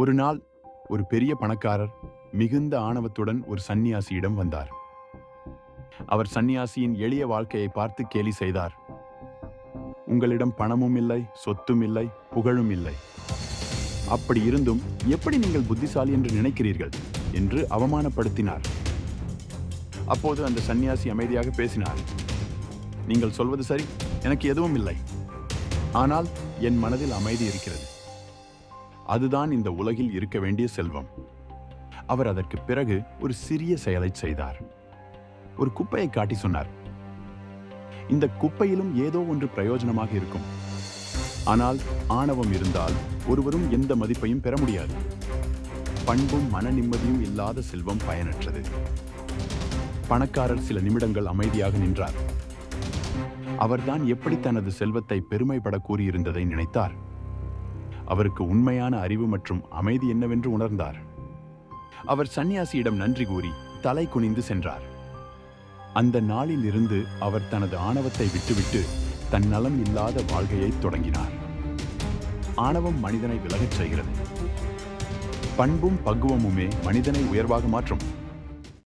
ஒரு நாள் ஒரு பெரிய பணக்காரர் மிகுந்த ஆணவத்துடன் ஒரு சந்நியாசியிடம் வந்தார். அவர் சந்நியாசியின் எளிய வாழ்க்கையை பார்த்து கேலி செய்தார். உங்களிடம் பணமும் இல்லை சொத்தும் இல்லை புகழும் இல்லை. அப்படி இருந்தும் எப்படி நீங்கள் புத்திசாலி என்று நினைக்கிறீர்கள்? என்று அவமானப்படுத்தினார். அப்போது அந்த சந்நியாசி அமைதியாக பேசினார். நீங்கள் சொல்வது சரி எனக்கு எதுவும் இல்லை. ஆனால் என் மனதில் அமைதி இருக்கிறது. அதுதான் இந்த உலகில் இருக்க வேண்டிய செல்வம். அவர் அதற்கு பிறகு ஒரு சிறிய செயலை செய்தார். ஒரு குப்பையை காட்டி சொன்னார் இந்த குப்பையிலும் ஏதோ ஒன்று பிரயோஜனமாக இருக்கும். ஆனால் ஆணவம் இருந்தால் ஒருவரும் எந்த மதிப்பையும் பெற முடியாது. பண்பும் மன நிம்மதியும் இல்லாத செல்வம் பயனற்றது. பணக்காரர் சில நிமிடங்கள் அமைதியாக நின்றார். அவர்தான் எப்படி தனது செல்வத்தை பெருமைப்பட கூறியிருந்ததை நினைத்தார். அவருக்கு உண்மையான அறிவு மற்றும் அமைதி என்னவென்று உணர்ந்தார். அவர் சந்நியாசியிடம் நன்றி கூறி தலை குனிந்து சென்றார். அந்த நாளில் இருந்து அவர் தனது ஆணவத்தை விட்டுவிட்டு தன் நலம் இல்லாத வாழ்க்கையை தொடங்கினார். ஆணவம் மனிதனை விலகச் செய்கிறது. பண்பும் பக்குவமுமே மனிதனை உயர்வாக மாற்றும்.